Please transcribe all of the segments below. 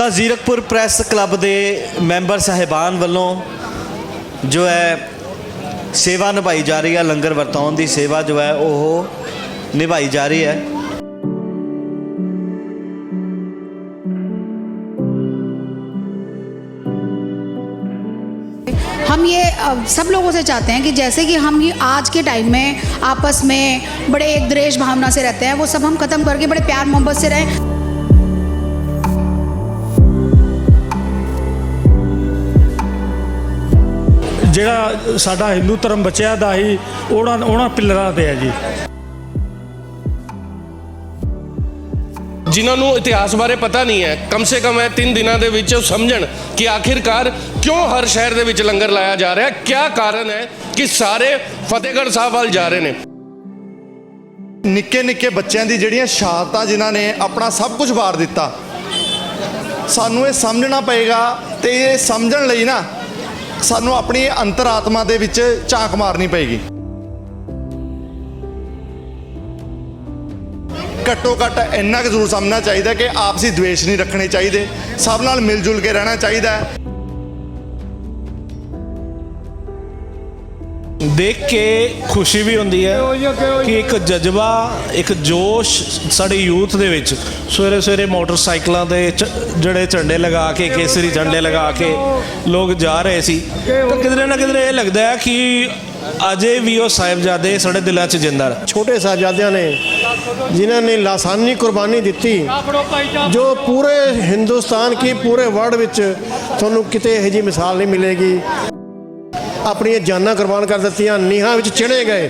ਤਾਂ Zirakpur press club ਦੇ member ਸਾਹਿਬਾਨ ਵੱਲੋਂ ਜੋ ਹੈ ਸੇਵਾ ਨਿਭਾਈ ਜਾ ਰਹੀ ਹੈ ਲੰਗਰ ਵਰਤਾਉਣ ਦੀ ਸੇਵਾ ਜੋ ਹੈ ਉਹ ਨਿਭਾਈ ਜਾ ਰਹੀ ਹੈ हम ये अ, सब लोगों से चाहते हैं कि जैसे कि हम ये आज के टाइम में आपस में बड़े एक द्वेष भावना से रहते हैं वो सब हम खत्म करके बड़े प्यार मोहब्बत से रहें ਜਿਹੜਾ ਸਾਡਾ ਹਿੰਦੂ ਧਰਮ ਬਚਿਆ ਦਾ ਹੀ ਉਹਨਾਂ ਉਹਨਾਂ ਪਿੱਲਰਾਂ ਤੇ ਹੈ ਜੀ। ਜਿਨ੍ਹਾਂ ਨੂੰ ਇਤਿਹਾਸ ਬਾਰੇ ਪਤਾ ਨਹੀਂ ਹੈ ਕਮ ਸੇ ਕਮ ਇਹ ਤਿੰਨ ਦਿਨਾਂ ਦੇ ਵਿੱਚ ਉਹ ਸਮਝਣ ਕਿ ਆਖਿਰਕਾਰ ਕਿਉਂ ਹਰ ਸ਼ਹਿਰ ਦੇ ਵਿੱਚ ਲੰਗਰ ਲਾਇਆ ਜਾ ਰਿਹਾ ਹੈ ਕੀ ਕਾਰਨ ਹੈ ਕਿ ਸਾਰੇ ਫਤਿਹਗੜ੍ਹ ਸਾਹਿਬ ਵੱਲ ਜਾ ਰਹੇ ਨੇ। ਨਿੱਕੇ ਨਿੱਕੇ ਬੱਚਿਆਂ ਦੀ ਜਿਹੜੀਆਂ ਸ਼ਹਾਦਤਾਂ ਜਿਨ੍ਹਾਂ ਨੇ ਆਪਣਾ ਸਭ ਕੁਝ ਵਾਰ ਦਿੱਤਾ ਸਾਨੂੰ ਇਹ ਸਮਝਣਾ ਪਏਗਾ ਤੇ ਇਹ ਸਮਝਣ ਲਈ ਨਾ ਸਾਨੂੰ ਆਪਣੀ ਅੰਤਰਾਤਮਾ ਦੇ ਵਿੱਚ ਝਾਂਕ ਮਾਰਨੀ ਪਏਗੀ। ਘੱਟੋ ਘੱਟ ਇੰਨਾ ਕੁ ਜ਼ਰੂਰ ਸਮਝਣਾ ਚਾਹੀਦਾ ਕਿ ਆਪਸੀ ਦੁਸ਼ਮਣੀ ਨਹੀਂ ਰੱਖਣੇ ਚਾਹੀਦੇ। ਸਭ ਨਾਲ ਮਿਲ ਜੁਲ ਕੇ ਰਹਿਣਾ ਚਾਹੀਦਾ ਹੈ। ਦੇਖ ਕੇ ਖੁਸ਼ੀ ਵੀ ਹੁੰਦੀ ਹੈ ਕਿ ਇੱਕ ਜਜ਼ਬਾ ਇੱਕ ਜੋਸ਼ ਸਾਡੇ ਯੂਥ ਦੇ ਵਿੱਚ ਸਵੇਰੇ ਸਵੇਰੇ ਮੋਟਰਸਾਈਕਲਾਂ ਦੇ ਚ- ਜਿਹੜੇ ਝੰਡੇ ਲਗਾ ਕੇ ਕੇਸਰੀ ਝੰਡੇ ਲਗਾ ਕੇ ਲੋਕ ਜਾ ਰਹੇ ਸੀ। ਤਾਂ ਕਿਧਰੇ ਨਾ ਕਿਧਰੇ ਇਹ ਲੱਗਦਾ ਹੈ ਕਿ ਅਜੇ ਵੀ ਉਹ ਸਾਹਿਬਜ਼ਾਦੇ ਸਾਡੇ ਦਿਲਾਂ 'ਚ ਜਿੰਦਾ ਨੇ ਛੋਟੇ ਸਾਹਿਬਜ਼ਾਦਿਆਂ ਨੇ ਜਿਨ੍ਹਾਂ ਨੇ ਲਾਸਾਨੀ ਕੁਰਬਾਨੀ ਦਿੱਤੀ ਜੋ ਪੂਰੇ ਹਿੰਦੁਸਤਾਨ ਕੀ ਪੂਰੇ ਵਰਲਡ ਵਿੱਚ ਤੁਹਾਨੂੰ ਕਿਤੇ ਇਹੋ ਜਿਹੀ ਮਿਸਾਲ ਨਹੀਂ ਮਿਲੇਗੀ। ਆਪਣੀਆਂ ਜਾਨਾਂ ਕੁਰਬਾਨ ਕਰ ਦਿੱਤੀਆਂ, ਨੀਹਾਂ ਵਿੱਚ ਚਿਣੇ ਗਏ।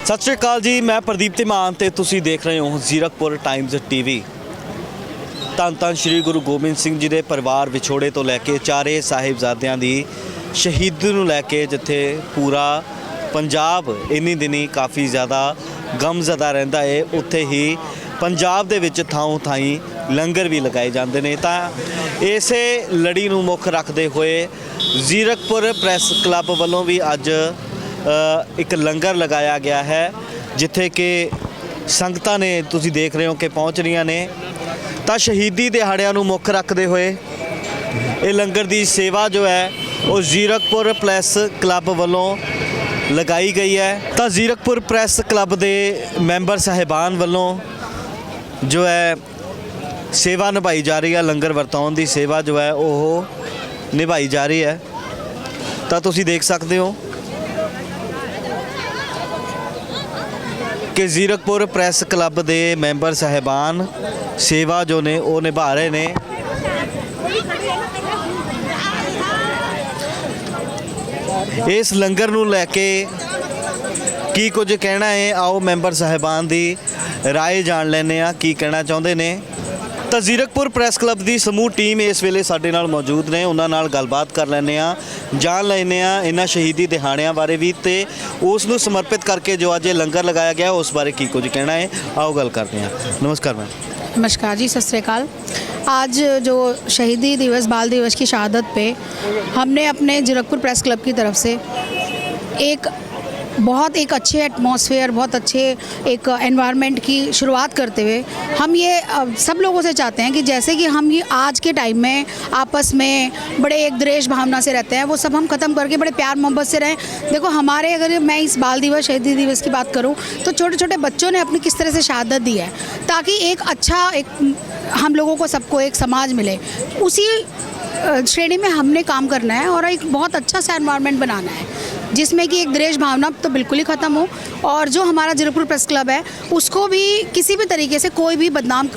ਸਤਿ ਸ਼੍ਰੀ ਅਕਾਲ ਜੀ, ਮੈਂ ਪ੍ਰਦੀਪ ਧੀਮਾਨ ਤੇ ਤੁਸੀਂ ਦੇਖ ਰਹੇ ਹੋ ਜ਼ੀਰਕਪੁਰ ਟਾਈਮਜ਼ ਟੀਵੀ। ਧੰਨ ਧੰਨ ਸ਼੍ਰੀ ਗੁਰੂ ਗੋਬਿੰਦ ਸਿੰਘ ਜੀ ਦੇ ਪਰਿਵਾਰ ਵਿਛੋੜੇ ਤੋਂ ਲੈ ਕੇ ਚਾਰੇ ਸਾਹਿਬਜ਼ਾਦਿਆਂ ਦੀ ਸ਼ਹੀਦੀ ਨੂੰ ਲੈ ਕੇ ਜਿੱਥੇ ਪੂਰਾ ਪੰਜਾਬ ਇੰਨੀ ਦਿਨੀ ਕਾਫੀ ਜ਼ਿਆਦਾ ਗਮਜ਼ਦਾ ਰਹਿੰਦਾ ਏ, ਉੱਥੇ ਹੀ ਪੰਜਾਬ ਦੇ ਵਿੱਚ ਥਾਂ ਥਾਈਂ ਲੰਗਰ ਵੀ ਲਗਾਏ ਜਾਂਦੇ ਨੇ। ਤਾਂ ਇਸੇ ਲੜੀ ਨੂੰ ਮੁੱਖ ਰੱਖਦੇ ਹੋਏ ਜ਼ੀਰਕਪੁਰ ਪ੍ਰੈਸ ਕਲੱਬ ਵੱਲੋਂ ਵੀ ਅੱਜ ਇੱਕ ਲੰਗਰ ਲਗਾਇਆ ਗਿਆ ਹੈ, ਜਿੱਥੇ ਕਿ ਸੰਗਤਾਂ ਨੇ, ਤੁਸੀਂ ਦੇਖ ਰਹੇ ਹੋ ਕਿ ਪਹੁੰਚ ਰਹੀਆਂ ਨੇ। ਤਾਂ ਸ਼ਹੀਦੀ ਦਿਹਾੜਿਆਂ ਨੂੰ ਮੁੱਖ ਰੱਖਦੇ ਹੋਏ ਇਹ ਲੰਗਰ ਦੀ ਸੇਵਾ ਜੋ ਹੈ, ਉਹ ਜ਼ੀਰਕਪੁਰ ਪ੍ਰੈਸ ਕਲੱਬ ਵੱਲੋਂ ਲਗਾਈ ਗਈ ਹੈ। ਤਾਂ ਜ਼ੀਰਕਪੁਰ ਪ੍ਰੈਸ ਕਲੱਬ ਦੇ ਮੈਂਬਰ ਸਾਹਿਬਾਨ ਵੱਲੋਂ ਜੋ ਹੈ ਸੇਵਾ ਨਿਭਾਈ ਜਾ ਰਹੀ ਹੈ, ਲੰਗਰ ਵਰਤਾਉਣ ਦੀ ਸੇਵਾ ਜੋ ਹੈ ਉਹ ਨਿਭਾਈ ਜਾ ਰਹੀ ਹੈ। ਤਾਂ ਤੁਸੀਂ ਦੇਖ ਸਕਦੇ ਹੋ ਕਿ ਜ਼ੀਰਕਪੁਰ ਪ੍ਰੈਸ ਕਲੱਬ ਦੇ ਮੈਂਬਰ ਸਾਹਿਬਾਨ ਸੇਵਾ ਜੋ ਨੇ ਉਹ ਨਿਭਾ ਰਹੇ ਨੇ। ਇਸ ਲੰਗਰ ਨੂੰ ਲੈ ਕੇ ਕੀ ਕੁਝ ਕਹਿਣਾ ਹੈ ਆਓ ਮੈਂਬਰ ਸਾਹਿਬਾਨ ਦੀ رائے ਜਾਣ ਲੈਂਦੇ ਆ ਕੀ ਕਹਿਣਾ ਚਾਹੁੰਦੇ ਨੇ ਤਾਂ ਜ਼ੀਰਕਪੁਰ ਪ੍ਰੈਸ ਕਲੱਬ ਦੀ ਸਮੂਹ ਟੀਮ ਇਸ ਵੇਲੇ ਸਾਡੇ ਨਾਲ ਮੌਜੂਦ ਨੇ ਉਹਨਾਂ ਨਾਲ ਗੱਲਬਾਤ ਕਰ ਲੈਂਦੇ ਆ ਜਾਣ ਲੈਂਦੇ ਆ ਇਹਨਾਂ ਸ਼ਹੀਦੀ ਦਿਹਾੜਿਆਂ ਬਾਰੇ ਵੀ ਤੇ ਉਸ ਨੂੰ ਸਮਰਪਿਤ ਕਰਕੇ ਜੋ ਅੱਜ ਇਹ ਲੰਗਰ ਲਗਾਇਆ ਗਿਆ ਉਸ ਬਾਰੇ ਕੀ ਕੁਝ ਕਹਿਣਾ ਹੈ ਆਓ ਗੱਲ ਕਰਦੇ ਆ ਨਮਸਕਾਰ ਮੈਮ नमस्कार जी सत श्रीकाल आज जो शहीदी दिवस बाल दिवस की शहादत पे हमने अपने जीरकपुर प्रेस क्लब की तरफ से एक बहुत एक अच्छे एटमॉस्फेयर बहुत अच्छे एक एनवायरनमेंट की शुरुआत करते हुए हम ये सब लोगों से चाहते हैं कि जैसे कि हम ये आज के टाइम में आपस में बड़े एक द्वेष भावना से रहते हैं, वो सब हम ख़त्म करके बड़े प्यार मोहब्बत से रहें। देखो, हमारे अगर मैं इस बाल दिवस, शहीदी दिवस की बात करूँ तो छोटे छोटे बच्चों ने अपनी किस तरह से शहादत दी है, ताकि एक अच्छा एक हम लोगों को सबको एक समाज मिले। उसी श्रेणी में हमने काम करना है और एक बहुत अच्छा सा एनवायरनमेंट बनाना है। जिसमें कि एक द्वेष भावना तो बिल्कुल ही ख़त्म हो और जो हमारा जीरकपुर प्रेस क्लब है उसको भी किसी भी तरीके से कोई भी बदनाम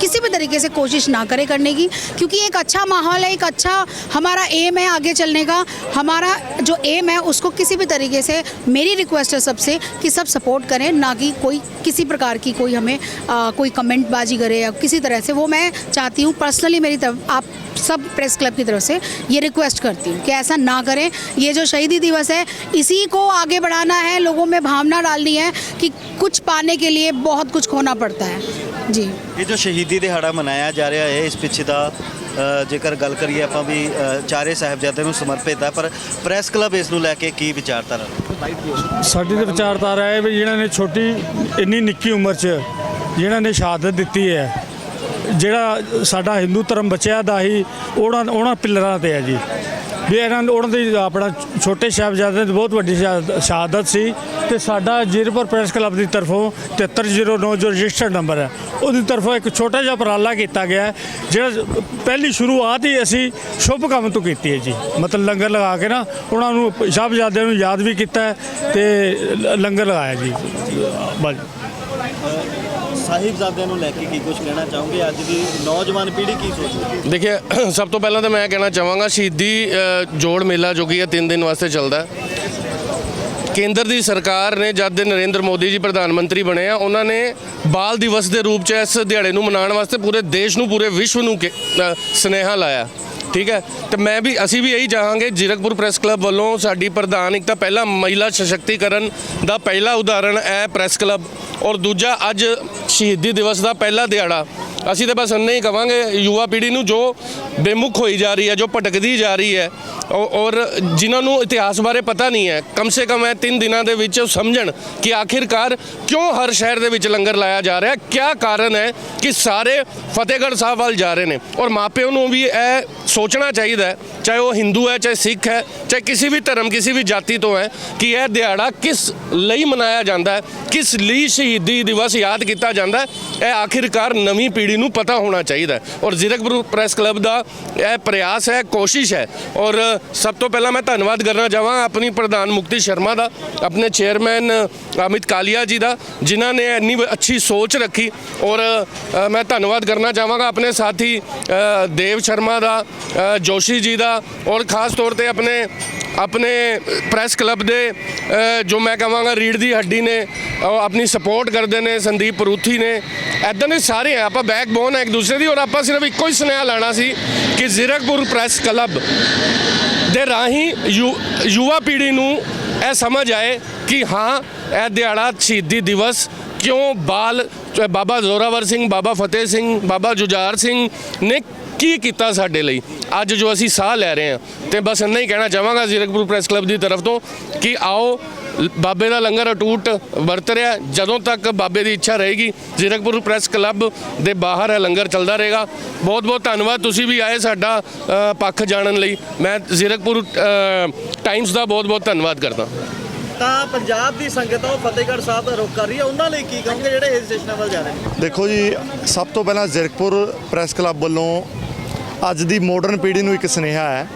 किसी भी तरीके से कोशिश ना करे करने की क्योंकि एक अच्छा माहौल है एक अच्छा हमारा एम है आगे चलने का। हमारा जो एम है उसको किसी भी तरीके से मेरी रिक्वेस्ट है सबसे कि सब सपोर्ट करें ना कि कोई किसी प्रकार की कोई हमें आ, कोई कमेंटबाजी करे या किसी तरह से। वो मैं चाहती हूँ पर्सनली मेरी तरफ़ आप सब प्रेस क्लब की तरफ़ से ये रिक्वेस्ट करती हूँ कि ऐसा ना करें। ये जो शहीदी दिवस है इसी को आगे बढ़ाना है लोगों में भावना डालनी है कि कुछ पाने के लिए बहुत कुछ खोना पड़ता है जी ਇਹ ਜੋ ਸ਼ਹੀਦੀ ਦਿਹਾੜਾ ਮਨਾਇਆ ਜਾ ਰਿਹਾ ਹੈ ਇਸ ਪਿੱਛੇ ਦਾ ਅ, ਜੇਕਰ ਗੱਲ ਕਰੀਏ ਆਪਾਂ ਵੀ ਅ, ਚਾਰੇ ਸਾਹਿਬਜ਼ਾਦਿਆਂ ਨੂੰ ਸਮਰਪਿਤ ਹੈ ਪਰ ਪ੍ਰੈਸ ਕਲੱਬ ਇਸ ਨੂੰ ਲੈ ਕੇ ਕੀ ਵਿਚਾਰਧਾਰਾ ਸਾਡੀ ਤਾਂ ਵਿਚਾਰਧਾਰਾ ਹੈ ਵੀ ਜਿਹਨਾਂ ਨੇ ਛੋਟੀ ਇੰਨੀ ਨਿੱਕੀ ਉਮਰ 'ਚ ਜਿਹਨਾਂ ਨੇ ਸ਼ਹਾਦਤ ਦਿੱਤੀ ਹੈ ਜਿਹੜਾ ਸਾਡਾ ਹਿੰਦੂ ਧਰਮ ਬਚਿਆ ਦਾ ਹੀ ਉਹਨਾਂ ਉਹਨਾਂ ਪਿੱਲਰਾਂ ਤੇ ਹੈ ਜੀ ਵੀ ਇਹਨਾਂ ਉਹਨਾਂ ਦੀ ਆਪਣਾ ਛੋਟੇ ਸਾਹਿਬਜ਼ਾਦੇ ਦੀ ਬਹੁਤ ਵੱਡੀ ਸ਼ਹਾ- ਸ਼ਹਾਦਤ ਸੀ ਤੇ ਸਾਡਾ ਜੀਰਪੁਰ ਪ੍ਰੈਸ ਕਲੱਬ ਦੀ ਤਰਫੋਂ 7309 ਜੋ ਰਜਿਸਟਰਡ ਨੰਬਰ ਹੈ, ਉਹਦੀ ਤਰਫੋਂ ਇੱਕ ਛੋਟਾ ਜਿਹਾ ਉਪਰਾਲਾ ਕੀਤਾ ਗਿਆ ਜਿਹੜਾ ਪਹਿਲੀ ਸ਼ੁਰੂਆਤ ਹੀ ਅਸੀਂ ਸ਼ੁਭ ਕੰਮ ਤੋਂ ਕੀਤੀ ਹੈ ਜੀ। ਮਤਲਬ ਲੰਗਰ ਲਗਾ ਕੇ ਨਾ, ਉਹਨਾਂ ਨੂੰ ਸਾਹਿਬਜ਼ਾਦਿਆਂ ਨੂੰ ਯਾਦ ਵੀ ਕੀਤਾ ਹੈ ਤੇ ਲ- ਲੰਗਰ ਲਗਾਇਆ ਜੀ। ਬਸ। ਸਾਹਿਬਜ਼ਾਦਿਆਂ ਨੂੰ ਲੈ ਕੇ ਕੀ ਕੁਝ ਕਹਿਣਾ ਚਾਹੋਗੇ? ਅੱਜ ਦੀ ਨੌਜਵਾਨ ਪੀੜ੍ਹੀ ਕੀ ਸੋਚਦੀ ਦੇਖਿए ਸਭ ਤੋਂ ਪਹਿਲਾਂ ਤਾਂ ਮੈਂ ਕਹਿਣਾ ਚਾਹਾਂਗਾ, ਸ਼ਹੀਦੀ ਜੋੜ ਮੇਲਾ ਜੋ ਕਿ ਇਹ 3 ਦਿਨ ਵਾਸਤੇ ਚੱਲਦਾ ਕੇਂਦਰ ਦੀ ਸਰਕਾਰ ਨੇ ਜਦ ਦੇ ਨਰਿੰਦਰ ਮੋਦੀ ਜੀ ਪ੍ਰਧਾਨ ਮੰਤਰੀ ਬਣੇ ਆ, ਉਹਨਾਂ ਨੇ ਬਾਲ ਦਿਵਸ ਦੇ ਰੂਪ 'ਚ ਇਸ ਦਿਹਾੜੇ ਨੂੰ ਮਨਾਉਣ ਵਾਸਤੇ ਪੂਰੇ ਦੇਸ਼ ਨੂੰ, ਪੂਰੇ ਵਿਸ਼ਵ ਨੂੰ ਕਿ- ਸੁਨੇਹਾ ਲਾਇਆ। ਠੀਕ ਹੈ? ਤੇ ਮੈਂ ਵੀ, ਅਸੀਂ ਵੀ ਇਹੀ ਚਾਹਾਂਗੇ, ਜੀਰਕਪੁਰ ਪ੍ਰੈਸ ਕਲੱਬ ਵੱਲੋਂ ਸਾਡੀ ਪ੍ਰਧਾਨ ਇੱਕ ਤਾਂ ਪਹਿਲਾ ਮਹਿਲਾ ਸਸ਼ਕਤੀਕਰਨ ਦਾ ਪਹਿਲਾ ਉਦਾਹਰਣ ਹੈ ਪ੍ਰੈਸ ਕਲੱਬ। ਔਰ ਦੂਜਾ, ਅੱਜ ਸ਼ਹੀਦੀ ਦਿਵਸ ਦਾ ਪਹਿਲਾ ਦਿਹਾੜਾ। ਅਸੀਂ ਤਾਂ ਬਸ ਇੰਨਾ ਹੀ ਕਵਾਂਗੇ, ਯੁਵਾ ਪੀੜ੍ਹੀ ਨੂੰ ਜੋ ਬੇਮੁਖ ਹੋਈ ਜਾ ਰਹੀ ਹੈ, ਜੋ ਭਟਕਦੀ ਜਾ ਰਹੀ ਹੈ ਔਰ ਜਿਨ੍ਹਾਂ ਨੂੰ ਇਤਿਹਾਸ ਬਾਰੇ ਪਤਾ ਨਹੀਂ ਹੈ, ਕਮ ਸੇ ਕਮ ਇਹ ਤਿੰਨ ਦਿਨਾਂ ਦੇ ਵਿੱਚ ਸਮਝਣ ਕਿ ਆਖਿਰਕਾਰ ਕਿਉਂ ਹਰ ਸ਼ਹਿਰ ਦੇ ਵਿੱਚ ਲੰਗਰ ਲਾਇਆ ਜਾ ਰਿਹਾ ਕੀ ਕਾਰਨ ਹੈ ਕਿ ਸਾਰੇ ਫਤਿਹਗੜ੍ਹ ਸਾਹਿਬ ਵੱਲ ਜਾ ਰਹੇ ਨੇ। ਔਰ ਮਾਪਿਆਂ ਨੂੰ ਵੀ ਇਹ ਸੋਚਣਾ ਚਾਹੀਦਾ ਹੈ ਚਾਹੇ ਉਹ ਹਿੰਦੂ ਹੈ, ਚਾਹੇ ਸਿੱਖ ਹੈ, ਚਾਹੇ ਕਿਸੇ ਵੀ ਧਰਮ, ਕਿਸੇ ਵੀ ਜਾਤੀ ਤੋਂ ਹੈ, ਕਿ ਇਹ ਦਿਹਾੜਾ ਕਿਸ ਲਈ ਮਨਾਇਆ ਜਾਂਦਾ ਹੈ, ਕਿਸ ਲਈ ਸ਼ਹੀਦੀ ਦਿਵਸ ਯਾਦ ਕੀਤਾ ਜਾਂਦਾ ਹੈ, ਇਹ ਆਖਿਰਕਾਰ ਨਵੀਂ ਪੀੜ੍ਹੀ ਨੂੰ ਪਤਾ ਹੋਣਾ ਚਾਹੀਦਾ ਹੈ। ਔਰ ਜ਼ੀਰਕਪੁਰ ਪ੍ਰੈਸ ਕਲੱਬ ਦਾ ਇਹ ਪ੍ਰਯਾਸ ਹੈ, ਕੋਸ਼ਿਸ਼ ਹੈ। ਔਰ ਸਭ ਤੋਂ ਪਹਿਲਾਂ ਮੈਂ ਧੰਨਵਾਦ ਕਰਨਾ ਚਾਹਾਂ ਆਪਣੀ ਪ੍ਰਧਾਨ ਮੁਕਤੀ ਸ਼ਰਮਾ ਦਾ, ਆਪਣੇ ਚੇਅਰਮੈਨ ਅਮਿਤ ਕਾਲੀਆ ਜੀ ਦਾ, ਜਿਨ੍ਹਾਂ ਨੇ ਇੰਨੀ ਅੱਛੀ ਸੋਚ ਰੱਖੀ। ਔਰ ਮੈਂ ਧੰਨਵਾਦ ਕਰਨਾ ਚਾਹਾਂਗਾ ਆਪਣੇ ਸਾਥੀ ਦੇਵ ਸ਼ਰਮਾ ਦਾ ਜੋਸ਼ੀ ਜੀ ਦਾ ਔਰ ਖਾਸ ਤੌਰ ਤੇ ਆਪਣੇ ਆਪਣੇ ਪ੍ਰੈਸ ਕਲੱਬ ਦੇ ਜੋ ਮੈਂ ਕਹਾਂਗਾ ਰੀੜ ਦੀ ਹੱਡੀ ਨੇ ਆਪਣੀ ਸਪੋਰਟ ਕਰਦੇ ਨੇ, ਸੰਦੀਪ ਪਰੂਥੀ ਨੇ। ਐਦਾਂ ਦੇ ਸਾਰੇ ਆ, ਆਪਾਂ ਬੈਕਬੋਨ ਹੈ ਇੱਕ ਦੂਸਰੇ ਦੀ, ਔਰ ਆਪਾਂ ਸਿਰਫ ਇੱਕੋ ਹੀ ਸੁਨੇਹਾ ਲੈਣਾ ਸੀ ਕਿ ਜ਼ੀਰਕਪੁਰ ਪ੍ਰੈਸ ਕਲੱਬ ਦੇ ਰਾਹੀਂ ਯੂ- ਯੁਵਾ ਪੀੜ੍ਹੀ ਨੂੰ ਇਹ ਸਮਝ ਆਏ ਕਿ ਹਾਂ, ਇਹ ਦਿਹਾੜਾ ਸ਼ਹੀਦੀ ਦਿਵਸ ਕਿਉਂ ਬਾਲ, ਬਾਬਾ ਜ਼ੋਰਾਵਰ ਸਿੰਘ, ਬਾਬਾ ਫਤਿਹ ਸਿੰਘ, ਬਾਬਾ ਜੁਝਾਰ ਸਿੰਘ ਨੇ ਕੀ ਕੀਤਾ ਸਾਡੇ ਲਈ? ਅੱਜ ਜੋ ਅਸੀਂ ਸਾਹ ਲੈ ਰਹੇ ਹਾਂ ਤੇ ਬਸ ਇੰਨਾ ਹੀ ਕਹਿਣਾ ਚਾਹਾਂਗਾ ਜ਼ੀਰਕਪੁਰ ਪ੍ਰੈਸ ਕਲੱਬ ਦੀ ਤਰਫ ਤੋਂ ਕਿ ਆਓ ਬਾਬੇ ਦਾ ਲੰਗਰ ਅਟੂਟ ਵਰਤ ਰਿਹਾ ਜਦੋਂ ਤੱਕ ਬਾਬੇ ਦੀ ਇੱਛਾ ਰਹੇਗੀ ਜ਼ੀਰਕਪੁਰ ਪ੍ਰੈਸ ਕਲੱਬ ਦੇ ਬਾਹਰ ਇਹ ਲੰਗਰ ਚੱਲਦਾ ਰਹੇਗਾ। ਬਹੁਤ ਬਹੁਤ ਧੰਨਵਾਦ ਤੁਸੀਂ ਵੀ ਆਏ ਸਾਡਾ ਪੱਖ ਜਾਣਨ ਲਈ। ਮੈਂ ਜ਼ੀਰਕਪੁਰ ਟਾਈਮਸ ਦਾ ਬਹੁਤ ਬਹੁਤ ਧੰਨਵਾਦ ਕਰਦਾ। ਤਾਂ ਪੰਜਾਬ ਦੀ ਸੰਗਤ ਆ ਉਹ ਫਤਿਹਗੜ੍ਹ ਸਾਹਿਬ ਦਾ ਰੁਖ ਕਰ ਰਹੀ ਹੈ। ਉਹਨਾਂ ਲਈ ਕੀ ਕਹੋਗੇ ਜਿਹੜੇ ਹਿਲ ਸਟੇਸ਼ਨਾਂ ਵੱਲ ਜਾ ਰਹੇ ਨੇ? ਦੇਖੋ ਜੀ ਸਭ ਤੋਂ ਪਹਿਲਾਂ ਜ਼ੀਰਕਪੁਰ ਪ੍ਰੈਸ ਕਲੱਬ ਵੱਲੋਂ ਅੱਜ ਦੀ ਮਾਡਰਨ ਪੀੜ੍ਹੀ ਨੂੰ ਇੱਕ ਸੁਨੇਹਾ ਹੈ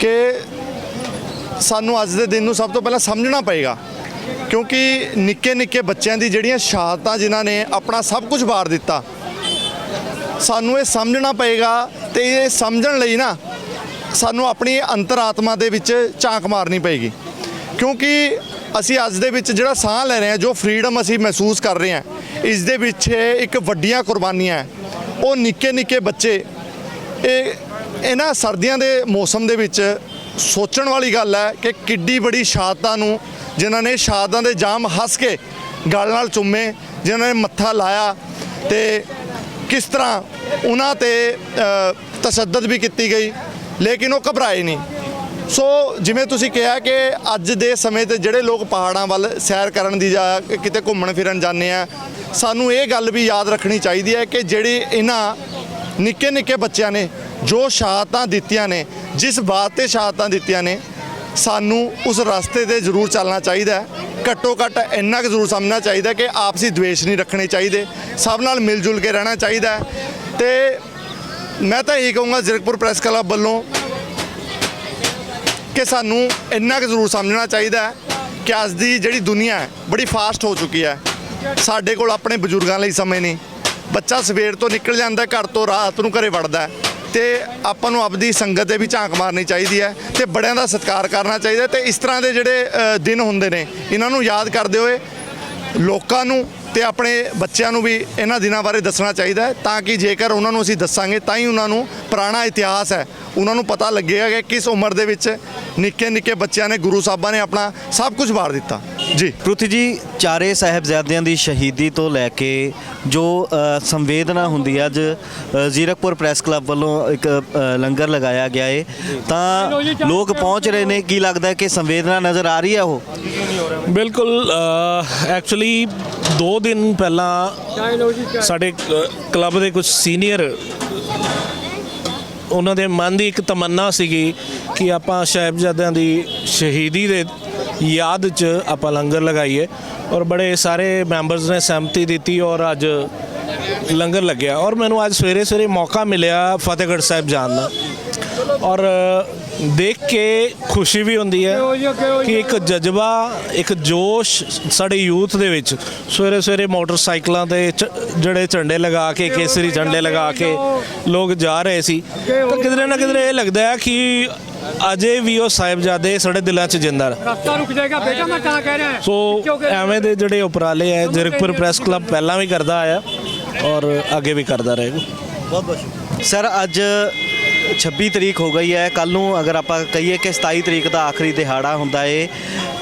ਕਿ ਸਾਨੂੰ ਅੱਜ ਦੇ ਦਿਨ ਨੂੰ ਸਭ ਤੋਂ ਪਹਿਲਾਂ ਸਮਝਣਾ ਪਏਗਾ। ਕਿਉਂਕਿ ਨਿੱਕੇ ਨਿੱਕੇ ਬੱਚਿਆਂ ਦੀ ਜਿਹੜੀਆਂ ਸ਼ਹਾਦਤਾਂ ਜਿਨ੍ਹਾਂ ਨੇ ਆਪਣਾ ਸਭ ਕੁਝ ਵਾਰ ਦਿੱਤਾ, ਸਾਨੂੰ ਇਹ ਸਮਝਣਾ ਪਏਗਾ ਤੇ ਇਹ ਸਮਝਣ ਲਈ ਨਾ ਸਾਨੂੰ ਆਪਣੀ ਅੰਤਰਾਤਮਾ ਦੇ ਵਿੱਚ ਝਾਂਕ ਮਾਰਨੀ ਪਏਗੀ। ਕਿਉਂਕਿ ਅਸੀਂ ਅੱਜ ਦੇ ਵਿੱਚ ਜਿਹੜਾ ਸਾਹ ਲੈ ਰਹੇ ਹਾਂ, ਜੋ ਫਰੀडम ਅਸੀਂ ਮਹਿਸੂਸ ਕਰ ਰਹੇ ਹਾਂ, ਇਸ ਦੇ ਵਿੱਚ ਇੱਕ ਵੱਡੀਆਂ ਕੁਰਬਾਨੀਆਂ ਹੈ। ਉਹ ਨਿੱਕੇ ਨਿੱਕੇ ਬੱਚੇ ਇਹ ਇਹਨਾਂ ਸਰਦੀਆਂ ਦੇ ਮੌਸਮ ਦੇ ਵਿੱਚ ਸੋਚਣ ਵਾਲੀ ਗੱਲ ਹੈ ਕਿ ਕਿੱਡੀ ਬੜੀ ਸ਼ਹਾਦਤਾਂ ਨੂੰ ਜਿਨ੍ਹਾਂ ਨੇ ਸ਼ਹਾਦਤਾਂ ਦੇ ਜਾਮ ਹੱਸ ਕੇ ਗਲ ਨਾਲ ਚੁੰਮੇ, ਜਿਨ੍ਹਾਂ ਨੇ ਮੱਥਾ ਲਾਇਆ ਤੇ ਕਿਸ ਤਰ੍ਹਾਂ ਉਹਨਾਂ ਤੇ ਤਸ਼ੱਦਦ ਵੀ ਕੀਤੀ ਗਈ, ਲੇਕਿਨ ਉਹ ਘਬਰਾਏ ਨਹੀਂ। ਸੋ ਜਿਵੇਂ ਤੁਸੀਂ ਕਿਹਾ ਕਿ ਅੱਜ ਦੇ ਸਮੇਂ ਤੇ ਜਿਹੜੇ ਲੋਕ ਪਹਾੜਾਂ ਵੱਲ ਸੈਰ ਕਰਨ ਦੀ ਜਾਂ ਕਿਤੇ ਘੁੰਮਣ ਫਿਰਨ ਜਾਂਦੇ ਆ, ਸਾਨੂੰ ਇਹ ਗੱਲ ਵੀ ਯਾਦ ਰੱਖਣੀ ਚਾਹੀਦੀ ਹੈ ਕਿ ਜਿਹੜੀ ਇਹਨਾਂ ਨਿੱਕੇ ਨਿੱਕੇ ਬੱਚਿਆਂ ਨੇ ਜੋ ਸ਼ਹਾਦਤਾਂ ਦਿੱਤੀਆਂ ਨੇ ਜਿਸ ਬਾਤ ਤੇ ਸ਼ਹਾਦਤਾਂ ਦਿੱਤੀਆਂ ਨੇ ਸਾਨੂੰ ਉਸ ਰਸਤੇ ਤੇ ਜ਼ਰੂਰ ਚੱਲਣਾ ਚਾਹੀਦਾ ਹੈ ਘੱਟੋ ਘੱਟ ਇੰਨਾ ਕੁ ਜ਼ਰੂਰ ਸਮਝਣਾ ਚਾਹੀਦਾ ਕਿ ਆਪਸੀ द्वेष ਨਹੀਂ ਰੱਖਣੇ ਚਾਹੀਦੇ ਸਭ ਨਾਲ ਮਿਲ ਜੁਲ ਕੇ ਰਹਿਣਾ ਚਾਹੀਦਾ ਹੈ ਤੇ ਮੈਂ ਤਾਂ ਇਹੀ ਕਹੂੰਗਾ ਜ਼ੀਰਕਪੁਰ ਪ੍ਰੈਸ ਕਲੱਬ ਵੱਲੋਂ ਕਿ ਸਾਨੂੰ ਇੰਨਾ ਕੁ ਜ਼ਰੂਰ ਸਮਝਣਾ ਚਾਹੀਦਾ ਹੈ ਕਿ ਅੱਜ ਦੀ ਜਿਹੜੀ ਦੁਨੀਆ ਹੈ ਬੜੀ ਫਾਸਟ ਹੋ ਚੁੱਕੀ ਹੈ ਸਾਡੇ ਕੋਲ ਆਪਣੇ ਬਜ਼ੁਰਗਾਂ ਲਈ ਸਮੇਂ ਨਹੀਂ ਬੱਚਾ ਸਵੇਰ ਤੋਂ ਨਿਕਲ ਜਾਂਦਾ, ਘਰ ਤੋਂ ਰਾਤ ਨੂੰ ਘਰੇ ਵੜਦਾ ਹੈ ਤੇ ਆਪਾਂ ਨੂੰ ਆਪਦੀ ਸੰਗਤ ਦੇ ਵੀ ਝਾਂਕ ਮਾਰਨੀ ਚਾਹੀਦੀ ਹੈ ਤੇ ਬੜਿਆਂ ਦਾ ਸਤਿਕਾਰ ਕਰਨਾ ਚਾਹੀਦਾ ਤੇ ਇਸ ਤਰ੍ਹਾਂ ਦੇ ਜਿਹੜੇ ਦਿਨ ਹੁੰਦੇ ਨੇ, ਇਹਨਾਂ ਨੂੰ ਯਾਦ ਕਰਦੇ ਹੋਏ ਲੋਕਾਂ ਨੂੰ ਤੇ ਆਪਣੇ ਬੱਚਿਆਂ ਨੂੰ ਵੀ ਇਹਨਾਂ ਦਿਨਾਂ ਬਾਰੇ ਦੱਸਣਾ ਚਾਹੀਦਾ ਹੈ ਤਾਂ ਕਿ ਜੇਕਰ ਉਹਨਾਂ ਨੂੰ ਅਸੀਂ ਦੱਸਾਂਗੇ ਤਾਂ ਹੀ ਉਹਨਾਂ ਨੂੰ ਪੁਰਾਣਾ ਇਤਿਹਾਸ ਹੈ। ਉਹਨਾਂ ਨੂੰ ਪਤਾ ਲੱਗੇਗਾ ਕਿ ਕਿਸ ਉਮਰ ਦੇ ਵਿੱਚ ਨਿੱਕੇ ਨਿੱਕੇ ਬੱਚਿਆਂ ਨੇ, ਗੁਰੂ ਸਾਹਿਬਾਂ ਨੇ ਆਪਣਾ ਸਭ ਕੁਝ ਵਾਰ ਦਿੱਤਾ। ਜੀ। ਪ੍ਰੁਥੀ ਜੀ ਚਾਰੇ ਸਾਹਿਬਜ਼ਾਦਿਆਂ ਦੀ ਸ਼ਹੀਦੀ ਤੋਂ ਲੈ ਕੇ ਜੋ ਸੰਵੇਦਨਾ ਹੁੰਦੀ ਹੈ ਅੱਜ ਜ਼ੀਰਕਪੁਰ ਪ੍ਰੈਸ ਕਲੱਬ ਵੱਲੋਂ ਇੱਕ ਲੰਗਰ ਲਗਾਇਆ ਗਿਆ ਹੈ ਤਾਂ ਲੋਕ ਪਹੁੰਚ ਰਹੇ ਨੇ ਕੀ ਲੱਗਦਾ ਕਿ ਸੰਵੇਦਨਾ ਨਜ਼ਰ ਆ ਰਹੀ ਹੈ ਉਹ? ਬਿਲਕੁਲ ਐਕਚੁਅਲੀ 2 ਦਿਨ ਪਹਿਲਾਂ ਸਾਡੇ ਕਲੱਬ ਦੇ ਕੁਝ ਸੀਨੀਅਰ ਉਹਨਾਂ ਦੇ ਮਨ ਦੀ ਇੱਕ ਤਮੰਨਾ ਸੀਗੀ ਕਿ ਆਪਾਂ ਸਾਹਿਬਜ਼ਾਦਿਆਂ ਦੀ ਸ਼ਹੀਦੀ ਦੇ ਯਾਦ 'ਚ ਆਪਾਂ ਲੰਗਰ ਲਗਾਈਏ ਔਰ ਬੜੇ ਸਾਰੇ ਮੈਂਬਰਸ ਨੇ ਸਹਿਮਤੀ ਦਿੱਤੀ ਔਰ ਅੱਜ ਲੰਗਰ ਲੱਗਿਆ ਔਰ ਮੈਨੂੰ ਅੱਜ ਸਵੇਰੇ ਸਵੇਰੇ ਮੌਕਾ ਮਿਲਿਆ ਫਤਿਹਗੜ੍ਹ ਸਾਹਿਬ ਜਾਣ ਦਾ। ਔਰ ਦੇਖ ਕੇ ਖੁਸ਼ੀ ਵੀ ਹੁੰਦੀ ਹੈ ਕਿ ਇੱਕ ਜਜ਼ਬਾ, ਇੱਕ ਜੋਸ਼ ਸਾਡੇ ਯੂਥ ਦੇ ਵਿੱਚ ਸਵੇਰੇ ਸਵੇਰੇ ਮੋਟਰਸਾਈਕਲਾਂ ਤੇ ਚ- ਜਿਹੜੇ ਝੰਡੇ ਲਗਾ ਕੇ, ਕੇਸਰੀ ਝੰਡੇ ਲਗਾ ਕੇ ਲੋਕ ਜਾ ਰਹੇ ਸੀ। ਤਾਂ ਕਿਧਰੇ ਨਾ ਕਿਧਰੇ ਇਹ ਲੱਗਦਾ ਹੈ ਕਿ ਅਜੇ ਵੀ ਉਹ ਸਾਹਿਬਜ਼ਾਦੇ ਸਾਡੇ ਦਿਲਾਂ 'ਚ ਜਿੰਦਾ ਰਸਤਾ ਰੁਕ ਜਾਏਗਾ। ਬੇਟਾ ਮੈਂ ਤਾਂ ਕਹਿ ਰਿਹਾ। ਸੋ ਐਵੇਂ ਦੇ ਜਿਹੜੇ ਉਪਰਾਲੇ ਹੈ ਜ਼ੀਰਕਪੁਰ ਪ੍ਰੈਸ ਕਲੱਬ ਪਹਿਲਾਂ ਵੀ ਕਰਦਾ ਆਇਆ ਔਰ ਅੱਗੇ ਵੀ ਕਰਦਾ ਰਹੇਗਾ ਬਹੁਤ ਬਹੁਤ ਸਰ ਅੱਜ 26 ਤਰੀਕ ਹੋ ਗਈ ਹੈ ਕੱਲ ਨੂੰ ਅਗਰ ਆਪਾਂ ਕਹੀਏ ਕਿ 27 ਤਰੀਕ ਦਾ ਆਖਰੀ ਦਿਹਾੜਾ ਹੁੰਦਾ ਏ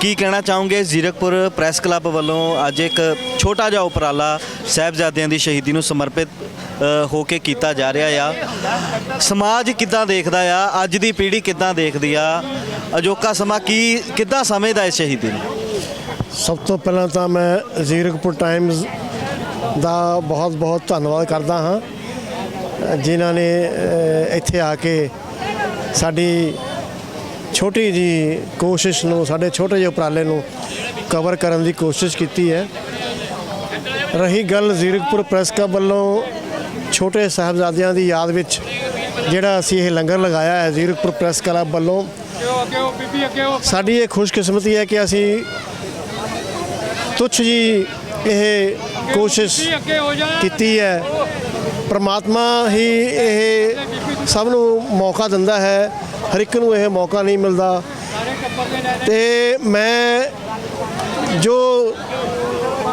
ਕੀ ਕਹਿਣਾ ਚਾਹੋਗੇ? ਜ਼ੀਰਕਪੁਰ ਪ੍ਰੈਸ ਕਲੱਬ ਵੱਲੋਂ ਅੱਜ ਇੱਕ ਛੋਟਾ ਜਿਹਾ ਉਪਰਾਲਾ ਸਾਹਿਬਜ਼ਾਦਿਆਂ ਦੀ ਸ਼ਹੀਦੀ ਨੂੰ ਸਮਰਪਿਤ ਹੋ ਕੇ ਕੀਤਾ ਜਾ ਰਿਹਾ ਆ। ਸਮਾਜ ਕਿੱਦਾਂ ਦੇਖਦਾ ਆ? ਅੱਜ ਦੀ ਪੀੜ੍ਹੀ ਕਿੱਦਾਂ ਦੇਖਦੀ ਆ? ਅਜੋਕਾ ਸਮਾਂ ਕੀ, ਕਿੱਦਾਂ ਸਮਝਦਾ ਇਸ ਸ਼ਹੀਦੀ ਨੂੰ? ਸਭ ਤੋਂ ਪਹਿਲਾਂ ਤਾਂ ਮੈਂ ਜ਼ੀਰਕਪੁਰ ਟਾਈਮਜ਼ ਦਾ ਬਹੁਤ ਬਹੁਤ ਧੰਨਵਾਦ ਕਰਦਾ ਹਾਂ, ਜਿਨ੍ਹਾਂ ਨੇ ਇੱਥੇ ਆ ਕੇ ਸਾਡੀ ਛੋਟੀ ਜੀ ਕੋਸ਼ਿਸ਼ ਨੂੰ, ਸਾਡੇ ਛੋਟੇ ਜਿਹੇ ਉਪਰਾਲੇ ਨੂੰ ਕਵਰ ਕਰਨ ਦੀ ਕੋਸ਼ਿਸ਼ ਕੀਤੀ ਹੈ। ਰਹੀ ਗੱਲ ਜ਼ੀਰਕਪੁਰ ਪ੍ਰੈਸ ਕਲੱਬ ਵੱਲੋਂ ਛੋਟੇ ਸਾਹਿਬਜ਼ਾਦਿਆਂ ਦੀ ਯਾਦ ਵਿੱਚ ਜਿਹੜਾ ਅਸੀਂ ਇਹ ਲੰਗਰ ਲਗਾਇਆ ਹੈ ਜ਼ੀਰਕਪੁਰ ਪ੍ਰੈਸ ਕਲੱਬ ਵੱਲੋਂ, ਸਾਡੀ ਇਹ ਖੁਸ਼ਕਿਸਮਤੀ ਹੈ ਕਿ ਅਸੀਂ ਤੁੱਛ ਜੀ ਇਹ ਕੋਸ਼ਿਸ਼ ਕੀਤੀ ਹੈ। ਪਰਮਾਤਮਾ ਹੀ ਇਹ ਸਭ ਨੂੰ ਮੌਕਾ ਦਿੰਦਾ ਹੈ। ਹਰ ਇੱਕ ਨੂੰ ਇਹ ਮੌਕਾ ਨਹੀਂ ਮਿਲਦਾ। ਤੇ ਮੈਂ ਜੋ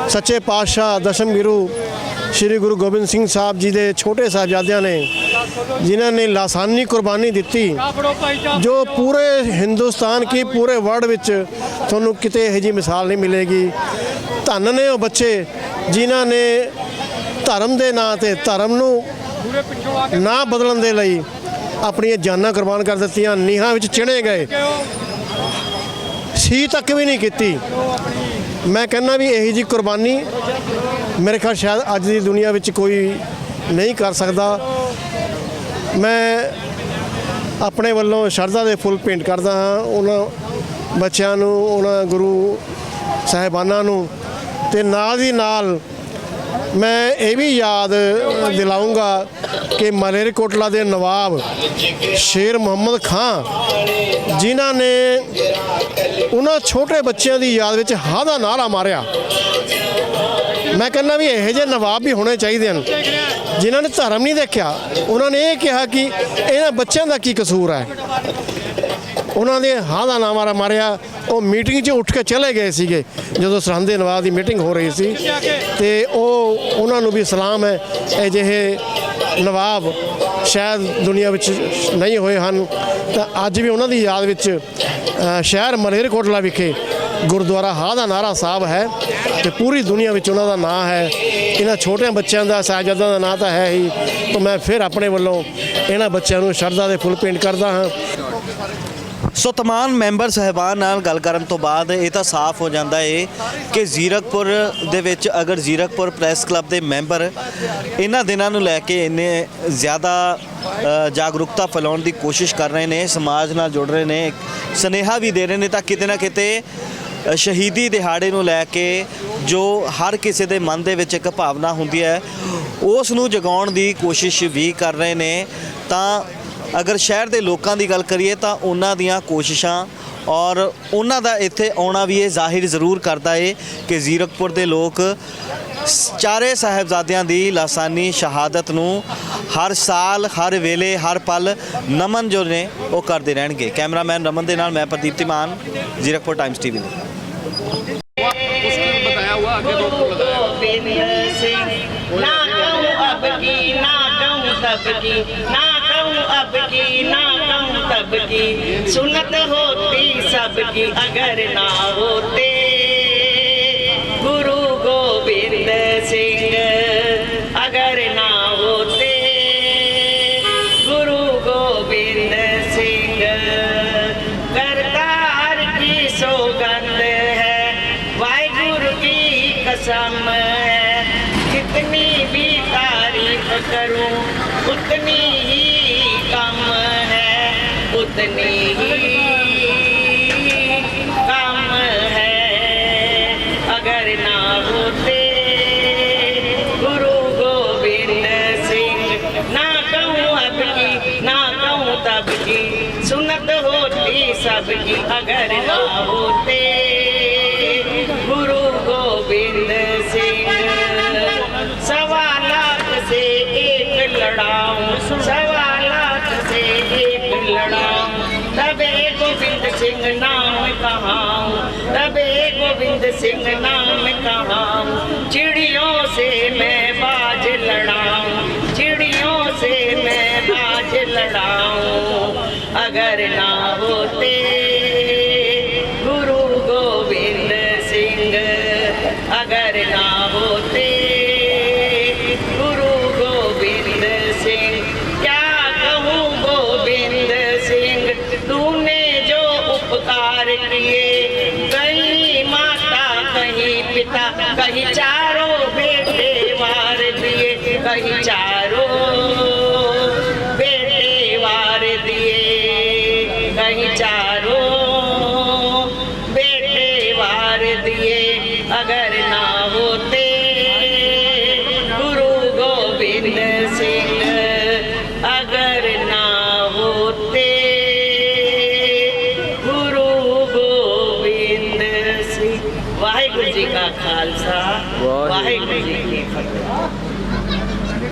ਸੱਚੇ ਪਾਤਸ਼ਾਹ ਦਸ਼ਮ ਗੁਰੂ ਸ੍ਰੀ ਗੁਰੂ ਗੋਬਿੰਦ ਸਿੰਘ ਸਾਹਿਬ ਜੀ ਦੇ ਛੋਟੇ ਸਾਹਿਬਜ਼ਾਦਿਆਂ ਨੇ, ਜਿਨ੍ਹਾਂ ਨੇ ਲਾਸਾਨੀ ਕੁਰਬਾਨੀ ਦਿੱਤੀ, ਜੋ ਪੂਰੇ ਹਿੰਦੁਸਤਾਨ ਕੀ ਪੂਰੇ ਵਰਲਡ ਵਿੱਚ ਤੁਹਾਨੂੰ ਕਿਤੇ ਇਹੋ ਜਿਹੀ ਮਿਸਾਲ ਨਹੀਂ ਮਿਲੇਗੀ। ਧੰਨ ਨੇ ਉਹ ਬੱਚੇ, ਜਿਨ੍ਹਾਂ ਨੇ ਧਰਮ ਦੇ ਨਾਂ ਤੇ ਧਰਮ ਨੂੰ ਨਾ ਬਦਲਣ ਦੇ ਲਈ ਆਪਣੀਆਂ ਜਾਨਾਂ ਕੁਰਬਾਨ ਕਰ ਦਿੱਤੀਆਂ, ਨੀਹਾਂ ਵਿੱਚ ਚਿਣੇ ਗਏ। ਸੀ ਤੱਕ ਵੀ ਨਹੀਂ ਕੀਤੀ। ਮੈਂ ਕਹਿੰਦਾ ਵੀ ਇਹੀ ਜੀ ਕੁਰਬਾਨੀ ਮੇਰੇ ਖਿਆਲ ਸ਼ਾਇਦ ਅੱਜ ਦੀ ਦੁਨੀਆ ਵਿੱਚ ਕੋਈ ਨਹੀਂ ਕਰ ਸਕਦਾ। ਮੈਂ ਆਪਣੇ ਵੱਲੋਂ ਸ਼ਰਧਾ ਦੇ ਫੁੱਲ ਭੇਂਟ ਕਰਦਾ ਹਾਂ ਉਹਨਾਂ ਬੱਚਿਆਂ ਨੂੰ, ਉਹਨਾਂ ਗੁਰੂ ਸਾਹਿਬਾਨਾਂ ਨੂੰ ਤੇ ਨਾਲ ਦੀ ਨਾਲ ਮੈਂ ਇਹ ਵੀ ਯਾਦ ਦਿਲਾਉਂਗਾ ਕਿ ਮਲੇਰਕੋਟਲਾ ਦੇ ਨਵਾਬ ਸ਼ੇਰ ਮੁਹੰਮਦ ਖਾਂ ਜਿਨ੍ਹਾਂ ਨੇ ਉਹਨਾਂ ਛੋਟੇ ਬੱਚਿਆਂ ਦੀ ਯਾਦ ਵਿੱਚ ਹਾਂ ਦਾ ਨਾਰਾ ਮਾਰਿਆ। ਮੈਂ ਕਹਿੰਦਾ ਵੀ ਇਹੋ ਜਿਹੇ ਨਵਾਬ ਵੀ ਹੋਣੇ ਚਾਹੀਦੇ ਹਨ। ਜਿਨ੍ਹਾਂ ਨੇ ਧਰਮ ਨਹੀਂ ਦੇਖਿਆ, ਉਹਨਾਂ ਨੇ ਇਹ ਕਿਹਾ ਕਿ ਇਹਨਾਂ ਬੱਚਿਆਂ ਦਾ ਕੀ ਕਸੂਰ ਹੈ? ਉਹਨਾਂ ਦੇ ਹਾਂ ਦਾ ਨਾਮ ਮਾਰਿਆ, ਉਹ ਮੀਟਿੰਗ 'ਚ ਉੱਠ ਕੇ ਚਲੇ ਗਏ ਸੀਗੇ, ਜਦੋਂ ਸਰਹੰਦ ਨਵਾਬ ਦੀ ਮੀਟਿੰਗ ਹੋ ਰਹੀ ਸੀ। ਤੇ ਉਹ, ਉਹਨਾਂ ਨੂੰ ਵੀ ਸਲਾਮ ਹੈ, ਅਜਿਹੇ ਨਵਾਬ ਸ਼ਾਇਦ ਦੁਨੀਆ ਵਿੱਚ ਨਹੀਂ ਹੋਏ ਹਨ। ਤਾਂ ਅੱਜ ਵੀ ਉਹਨਾਂ ਦੀ ਯਾਦ ਵਿੱਚ ਸ਼ਹਿਰ ਮਲੇਰਕੋਟਲਾ ਵਿਖੇ ਗੁਰਦੁਆਰਾ ਹਾਂ ਦਾ ਨਾਰਾ ਸਾਹਿਬ ਹੈ ਤੇ ਪੂਰੀ ਦੁਨੀਆ ਵਿੱਚ ਉਹਨਾਂ ਦਾ ਨਾਂ ਹੈ। ਇਹਨਾਂ ਛੋਟਿਆਂ ਬੱਚਿਆਂ ਦਾ, ਸਾਹਿਬਜ਼ਾਦਿਆਂ ਦਾ ਨਾਂ ਤਾਂ ਹੈ ਹੀ। ਤਾਂ ਮੈਂ ਫਿਰ ਆਪਣੇ ਵੱਲੋਂ ਇਹਨਾਂ ਬੱਚਿਆਂ ਨੂੰ ਸ਼ਰਧਾ ਦੇ ਫੁੱਲ ਭੇਂਟ ਕਰਦਾ ਹਾਂ। ਸੋ ਤਮਾਮ ਮੈਂਬਰ ਸਹਿਬਾਨ ਨਾਲ ਗੱਲ ਕਰਨ ਤੋਂ ਬਾਅਦ ਇਹ ਤਾਂ ਸਾਫ਼ ਹੋ ਜਾਂਦਾ ਏ ਕਿ ਜ਼ੀਰਕਪੁਰ ਦੇ ਵਿੱਚ ਅਗਰ ਜ਼ੀਰਕਪੁਰ ਪ੍ਰੈਸ ਕਲੱਬ ਦੇ ਮੈਂਬਰ ਇਹਨਾਂ ਦਿਨਾਂ ਨੂੰ ਲੈ ਕੇ ਇੰਨੇ ਜ਼ਿਆਦਾ ਜਾਗਰੂਕਤਾ ਫੈਲਾਉਣ ਦੀ ਕੋਸ਼ਿਸ਼ ਕਰ ਰਹੇ ਨੇ, ਸਮਾਜ ਨਾਲ ਜੁੜ ਰਹੇ ਨੇ, ਸਨੇਹਾ ਵੀ ਦੇ ਰਹੇ ਨੇ, ਤਾਂ ਕਿਤੇ ਨਾ ਕਿਤੇ ਸ਼ਹੀਦੀ ਦਿਹਾੜੇ ਨੂੰ ਲੈ ਕੇ ਜੋ ਹਰ ਕਿਸੇ ਦੇ ਮਨ ਦੇ ਵਿੱਚ ਇੱਕ ਭਾਵਨਾ ਹੁੰਦੀ ਹੈ, ਉਸ ਨੂੰ ਜਗਾਉਣ ਦੀ ਕੋਸ਼ਿਸ਼ ਵੀ ਕਰ ਰਹੇ ਨੇ। ਤਾਂ ਅਗਰ ਸ਼ਹਿਰ ਦੇ ਲੋਕਾਂ ਦੀ ਗੱਲ ਕਰੀਏ ਤਾਂ ਉਹਨਾਂ ਦੀਆਂ ਕੋਸ਼ਿਸ਼ਾਂ ਔਰ ਉਹਨਾਂ ਦਾ ਇੱਥੇ ਆਉਣਾ ਵੀ ਇਹ ਜ਼ਾਹਿਰ ਜ਼ਰੂਰ ਕਰਦਾ ਏ ਕਿ ਜ਼ੀਰਕਪੁਰ ਦੇ ਲੋਕ ਚਾਰੇ ਸਾਹਿਬਜ਼ਾਦਿਆਂ ਦੀ ਲਾਸਾਨੀ ਸ਼ਹਾਦਤ ਨੂੰ ਹਰ ਸਾਲ, ਹਰ ਵੇਲੇ, ਹਰ ਪਲ ਨਮਨ ਜੋ ਨੇ ਉਹ ਕਰਦੇ ਰਹਿਣਗੇ। ਕੈਮਰਾਮੈਨ ਰਮਨ ਦੇ ਨਾਲ ਮੈਂ ਪ੍ਰਦੀਪ ਤਿਮਾਨ ਜ਼ੀਰਕਪੁਰ ਟਾਈਮਸ ਟੀਵੀ। ਲਈ गोविंद सिंह ना कहूँ अब की ना कहूँ तब की ना कहूँ अब की ना कहूँ तब की सुनत होती सबकी अगर ना होते उतनी ही कम है, अगर ना होते, गुरु गोविंद सिंह, ना कहूँ अब की, ना कहूँ तब की, सुनत होती सबकी, अगर ना होते। सिंह नाम कहाऊं चिड़ियों से मैं बाज लड़ाऊं चिड़ियों से मैं बाज लड़ाऊं अगर ना 大家一下